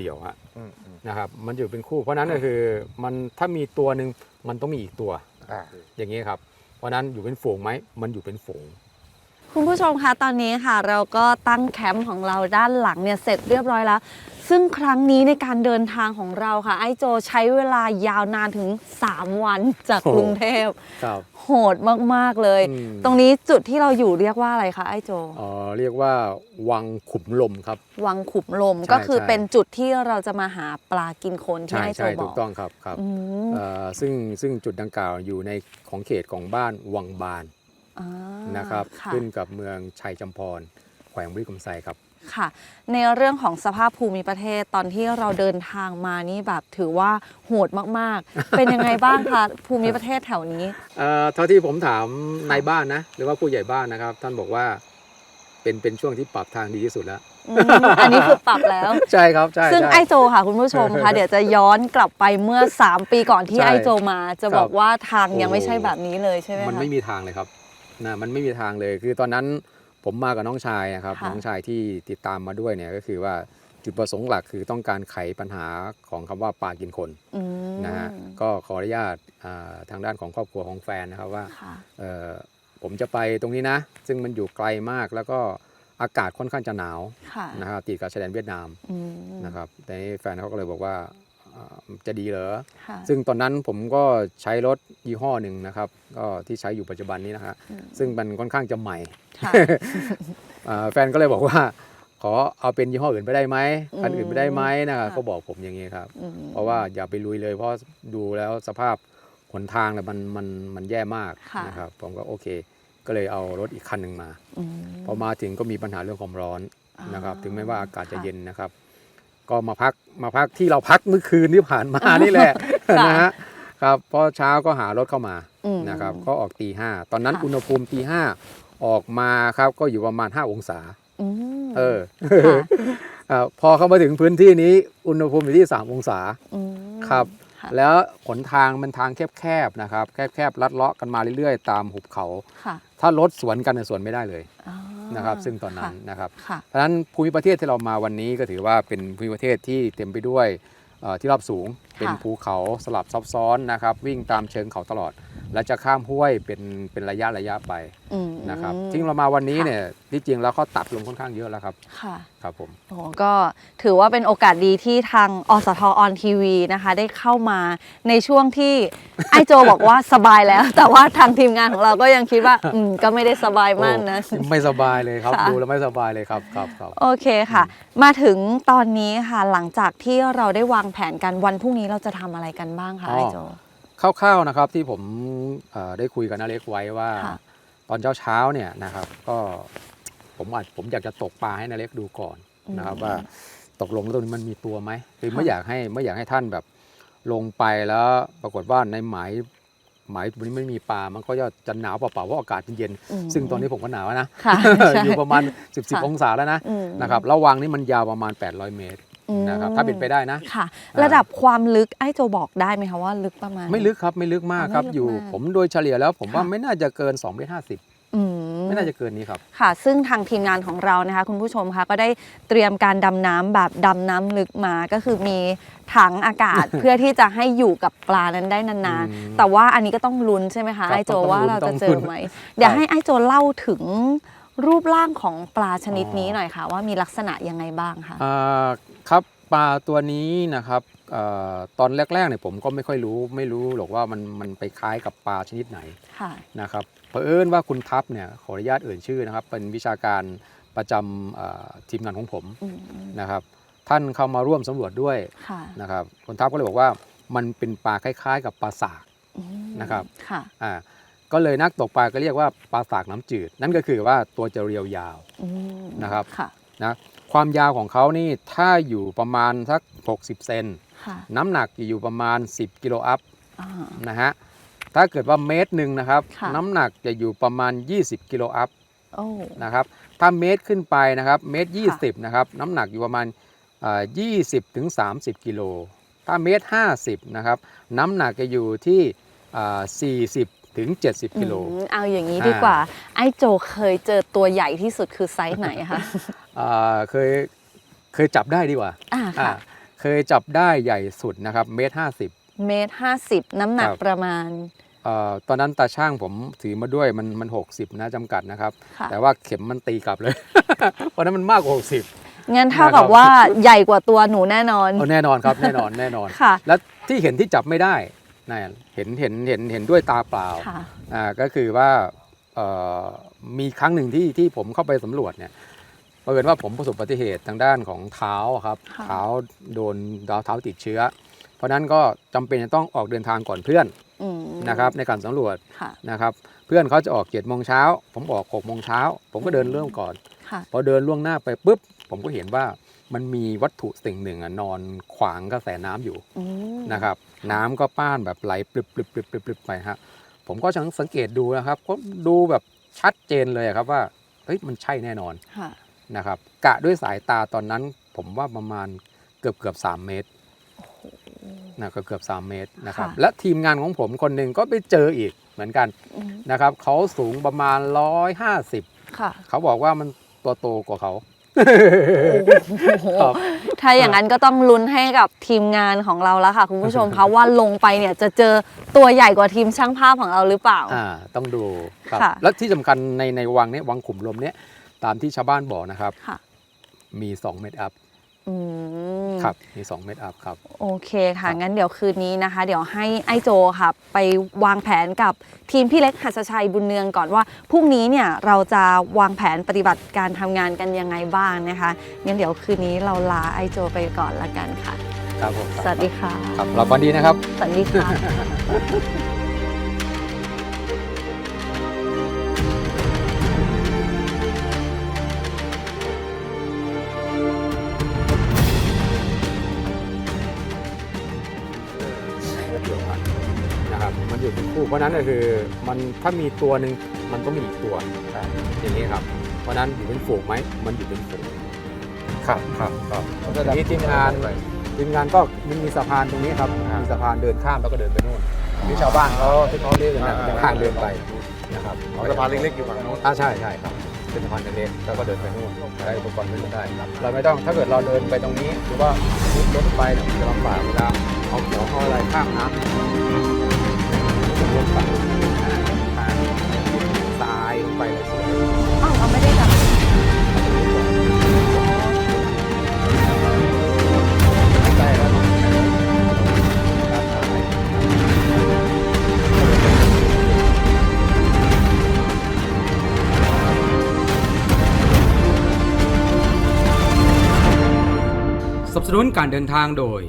เดี่ยวฮะอืมอืมนะครับ มันอยู่เป็นคู่ เพราะฉะนั้นก็คือมันถ้ามีตัวหนึ่งมันต้องมีอีกตัว อ่า อย่างนี้ครับ เพราะฉะนั้นอยู่เป็นฝูงไหมมันอยู่เป็นฝูง คุณผู้ชมคะตอนนี้ค่ะ เราก็ตั้งแคมป์ของเราด้านหลังเนี่ยเสร็จเรียบร้อยแล้ว ซึ่งครั้งนี้ในการเดินทางของเราค่ะ ไอโจใช้เวลายาวนานถึง 3 วันจากโอ้กรุงเทพครับโหดมาก ๆ เลย อืม ตรงนี้จุดที่เราอยู่เรียกว่าอะไรคะไอโจเอ่อเรียกว่าวังขุมลมครับ วังขุมลมใช่ก็คือใช่ เป็นจุดที่เราจะมาหาปลากินคนที่ใช่ไอโจใช่บถูอกกต้องครับครับอืมเอ่อซึ่งซึ่งจุดดังกล่าวอยู่ในของเขตของบ้านวังบานอ่านะครับค่ะขึ้นกับเมืองชัยจำพรแขวงบริคมไซครับ ค่ะ ในเรื่องของสภาพภูมิประเทศตอนที่เราเดินทางมานี่แบบถือว่าโหดมากๆ เป็นยังไงบ้างคะภูมิประเทศแถวนี้เอ่อเท่าที่ผมถามนายบ้านนะ หรือว่าผู้ใหญ่บ้านนะครับ ท่านบอกว่าเป็นเป็นช่วงที่ปรับทางดีที่สุดแล้ว อืมอันนี้คือปรับแล้ว ใช่ครับใช่ซึ่งใช่ ไอโจค่ะคุณผู้ชมคะ เดี๋ยวจะย้อนกลับไปเมื่อ 3 ปีก่อนที่ใช่ไอโจมา จะครับบอกว่าทางยังโอ้ไม่ใช่แบบนี้เลยใช่ไหมมันคะไม่มีทางเลยครับนะมันไม่มีทางเลยคือตอนนั้น ผมมากับน้องชายนะครับ ค่ะ น้องชายที่ติดตามมาด้วยเนี่ยก็คือว่าจุดประสงค์หลักคือต้องการไขปัญหาของคำว่าปลากินคนอืมนะฮะก็ขออนุญาตอ่าทางด้านของครอบครัวของแฟนนะครับว่า ค่ะ เอ่อผมจะไปตรงนี้นะ ซึ่งมันอยู่ไกลมากแล้วก็อากาศค่อนข้างจะหนาวค่ะนะครับติดกับชายแดนเวียดนามอืมนะครับแต่นี่แฟนเขาก็เลยบอกว่าอ่า จะดีเหรอค่ะซึ่งตอนนั้นผมก็ใช้รถยี่ห้อหนึ่งนะครับ ก็ที่ใช้อยู่ปัจจุบันนี้นะฮะอืมซึ่งมันค่อนข้างจะใหม่ค่ะอ่าแฟนก็เลยบอกว่า ขอเอาเป็นยี่ห้ออื่นไปได้ไหมอืมอันอื่นไปได้ไหมนะครับค่ะเขาบอกผมอย่างนี้ครับอืมเพราะว่าอย่าไปลุยเลย เพราะดูแล้วสภาพหนทางเนี่ยมันมันมันแย่มากค่ะนะครับ ผมก็โอเค ก็เลยเอารถอีกคันหนึ่งมาอืมพอมาถึงก็มีปัญหาเรื่องความร้อนอ่านนะครับ ถึงแม้ว่าอากาศจะค่ะเย็นนะครับ ก็มาพักมาพักที่เราพักเมื่อคืนที่ผ่านมานี่แหละค่ะนะฮะครับพอเช้าก็หารถเข้ามาอืมนะครับก็ออกตีห้าตอนนั้นค่ะอุณหภูมิตีห้าออกมาครับก็อยู่ประมาณ 5 องศาอืมเออค่ะเอ่อพอเข้ามาถึงพื้นที่นี้อุณหภูมิอยู่ที่ 3 องศาอืมครับค่ะแล้วหนทางมันทางแคบๆนะครับ แคบๆลัดเลาะกันมาเรื่อยๆ ตามหุบเขาค่ะถ้ารถสวนกันเนี่ยสวนไม่ได้เลยอ่า นะครับ ซึ่งตอนนั้นค่ะนะครับค่ะเพราะฉะนั้นภูมิประเทศที่เรามาวันนี้ก็ถือว่าเป็นภูมิประเทศที่เต็มไปด้วยเอ่อที่ราบสูง เป็นภูเขาสลับซับซ้อนนะครับ วิ่งตามเชิงเขาตลอด และจะข้ามห้วยเป็นเป็นระยะระยะไปอืมนะครับที่เรามาวันนี้ค่ะเนี่ยที่จริงแล้วเขาตัดลงค่อนข้างเยอะแล้วครับค่ะครับผมโอ้โหก็ถือว่าเป็นโอกาสดีที่ทางอสทออนทีวีนะคะ ได้เข้ามาในช่วงที่ ไอโจบอกว่าสบายแล้ว แต่ว่าทางทีมงานของเราก็ยังคิดว่าอืมก็ไม่ได้สบายมากนะ โอ้ไม่สบายเลยครับค่ะ ดูแล้วไม่สบายเลยครับครับครับ โอเคค่ะ มาถึงตอนนี้ค่ะหลังจากที่เราได้วางแผนกันวันพรุ่งนี้เราจะทำอะไรกันบ้างคะอ๋อ ไอโจ คร่าวๆนะครับที่ผมเอ่อได้คุยกับนาเล็กไว้ว่าค่ะตอนเช้าๆเนี่ยนะครับ ก็ผมอาจผมอยากจะตกปลาให้นาเล็กดูก่อนนะครับว่าตกลงแล้วตรงนี้มันมีตัวไหมคือไม่อยากให้ไม่อยากให้ท่านแบบลงไปแล้วปรากฏว่าในหมายหมายตรงนี้ไม่มีปลา มันก็จะจะหนาวเปล่าๆเพราะอากาศเย็นอืมซึ่งตอนนี้ผมก็หนาวนะค่ะใช่อยู่ประมาณ 10ค่ะ10องศาแล้วนะอืมนะครับ ระวังนี่มันยาวประมาณ 800 เมตรอืม นะครับถ้าเป็นไปได้นะค่ะอ่าระดับความลึกไอโจบอกได้ไหมคะว่าลึกประมาณ ไม่ลึกครับไม่ลึกมากครับไม่ลึกอยู่มากผมโดยเฉลี่ยแล้วผมว่าค่ะไม่น่าจะเกิน2เมตรห้าสิบอืมไม่น่าจะเกินนี้ครับ ค่ะ ซึ่งทางทีมงานของเรานะคะ คุณผู้ชมคะก็ได้เตรียมการดำน้ำแบบดำน้ำลึกมาก็คือมีถังอากาศเพื่อที่จะให้อยู่กับปลานั้นได้นานอืมๆแต่ว่าอันนี้ก็ต้องลุ้นใช่ไหมคะครับไอโจต้องว่าลุ้นเราต้จะองเจลุ้อนไหมคเดี๋ยวรับให้ไอโจเล่าถึง รูปร่างของปลาชนิดนี้อ๋อหน่อยค่ะ ว่ามีลักษณะยังไงบ้างคะอ่าครับปลาตัวนี้นะครับเอ่อตอนแรกๆเนี่ยผมก็ไม่ค่อยรู้ไม่รู้หรอกว่ามันมันไปคล้ายกับปลาชนิดไหนค่ะนะครับเผอิญว่าคุณทัพเนี่ยขออนุญาตเอ่ยชื่อนะครับ เป็นวิชาการประจำเอ่อทีมงานของผมอืมนะครับท่านเข้ามาร่วมสำรวจด้วยค่ะนะครับคุณทัพก็เลยบอกว่ามันเป็นปลาคล้าย ๆ กับปลาสากอืมนะครับค่ะอ่า ก็เลยนักตกปลาก็เรียกว่าปลาสากน้ำจืด นั่นก็คือว่าตัวจะเรียวยาวอืมนะครับค่ะนะความยาวของเขานี่ถ้าอยู่ประมาณสัก 60 เซนค่ะน้ำหนักอยู่ประมาณ 10 กิโลอัพอ่านะฮะถ้าเกิดว่าเมตรหนึ่งนะครับค่ะน้ำหนักจะอยู่ประมาณ 20 กิโลอัพโอ้นะครับถ้าเมตรขึ้นไปนะครับ เมตรค่ะ20 นะครับ น้ำหนักอยู่ประมาณเอ่อ20ถึง30 กิโลถ้าเมตร 50 นะครับ น้ำหนักจะอยู่ที่เอ่อ40 ถึง 70กิโลอืมเอาอย่างนี้อ่าดีกว่า ไอ้โจเคยเจอตัวใหญ่ที่สุดคือไซส์ไหนคะอ่าเคยเคยจับได้ดีกว่าอ่าอ่าค่ะเคยจับได้ใหญ่สุดนะครับเมตรห้าสิบเมตรห้าสิบน้ำหนักครับประมาณเอ่อตอนนั้นตาช่างผมถือมาด้วยมันมันหกสิบนะจำกัดนะครับค่ะแต่ว่าเข็มมันตีกลับเลยเพราะนั้นมันมากกว่าหกสิบงั้นเท่านะครับกับว่าใหญ่กว่าตัวหนูแน่นอนเอาแน่นอนครับแน่นอนแน่นอนค่ะแล้วที่เห็นที่จับไม่ได้ นะเห็นเห็นเห็นเห็นด้วยตาเปล่าค่ะอ่าก็คือว่าเอ่อมีครั้งหนึ่งที่ที่ผมเข้าไปสำรวจเนี่ยเผอิญว่าผมประสบอุบัติเหตุทางด้านของเท้าอะครับค่ะเท้าโดนดาวเท้าติดเชื้อ เพราะฉะนั้นก็จำเป็นจะต้องออกเดินทางก่อนเพื่อนอืมนะครับในการสำรวจค่ะนะครับเพื่อนเขาจะออกเจ็ดโมงเช้า ผมออกหกโมงเช้า ผมก็เดินเริ่มก่อนค่ะพอเดินล่วงหน้าไปปุ๊บ ผมก็เห็นว่ามันมีวัตถุสิ่งหนึ่งอะนอนขวางกระแสน้ำอยู่อืมนะครับ น้ำก็ป้านแบบไหลปลิบปลิบปลิบปลิบปลิบไปฮะผมก็ชังสังเกตดูนะครับ ก็ดูแบบชัดเจนเลยอะครับว่าเฮ้ยมันใช่แน่นอนค่ะนะครับ กะด้วยสายตาตอนนั้น ผมว่าประมาณเกือบเกือบสามเมตรนะก็เกือบสามเมตรนะครับค่ะและทีมงานของผมคนหนึ่งก็ไปเจออีกเหมือนกันอืมนะครับเขาสูงประมาณ 150ค่ะเขาบอกว่ามันตัวโตกว่าเขาโอ้โห ครับ ถ้าอย่างนั้นก็ต้องลุ้นให้กับทีมงานของเราแล้วค่ะ คุณผู้ชมคะว่าลงไปเนี่ยจะเจอตัวใหญ่กว่าทีมช่างภาพของเราหรือเปล่า อ่าต้องดูครับ ค่ะ และที่สำคัญในในวังเนี้ยวังขุมลมเนี้ยตามที่ชาวบ้านบอกนะครับ ค่ะ มี 2 เมตรอัพ อืม ครับ มี2เมตรอัพครับ โอเคค่ะ ครับงั้นเดี๋ยวคืนนี้นะคะ เดี๋ยวให้ไอ้โจค่ะ ไปวางแผนกับทีมพี่เล็กหัสชัยบุญเนืองก่อนว่าพรุ่งนี้เนี่ยเราจะวางแผนปฏิบัติการทำงานกันยังไงบ้างนะคะ งั้นเดี๋ยวคืนนี้เราลาไอ้โจไปก่อนละกันค่ะ ครับผมครับสวัสดีค่ะ ครับหลับฝันดีนะครับ สวัสดีค่ะ เป็นคู่เพราะฉะนั้นก็คือมันถ้ามีตัวหนึ่งมันก็มีอีกตัวอย่างนี้ครับ เพราะฉะนั้นอยู่เป็นฝูงไหมมันอยู่เป็นฝูงครับครับครับทีนี้ทีมงานทีมงานก็มันมีสะพานตรงนี้ครับมีสะพานเดินข้ามแล้วก็เดินไปนู่นที่ชาวบ้านเขาที่เขาเรียกกันนะเป็นทางเดินไปนะครับสะพานเล็กๆอยู่ฝั่งโน้นอ่าใช่ใช่ครับเป็นสะพานเล็กๆแล้วก็เดินไปนู่นใช้อุปกรณ์ไม่ได้ครับเราไม่ต้องถ้าเกิดเราเดินไปตรงนี้หรือว่าขึ้นรถไปเนี่ยมันจะลำบากเวลาเอาของเอาอะไรข้ามน้ำ รถฝั่งทาทรายลงไปเลยสวยอ้าวเราไม่ได้จับไม่ไกลแล้วนะตามทางไปสนับสนุนการเดินทางโดย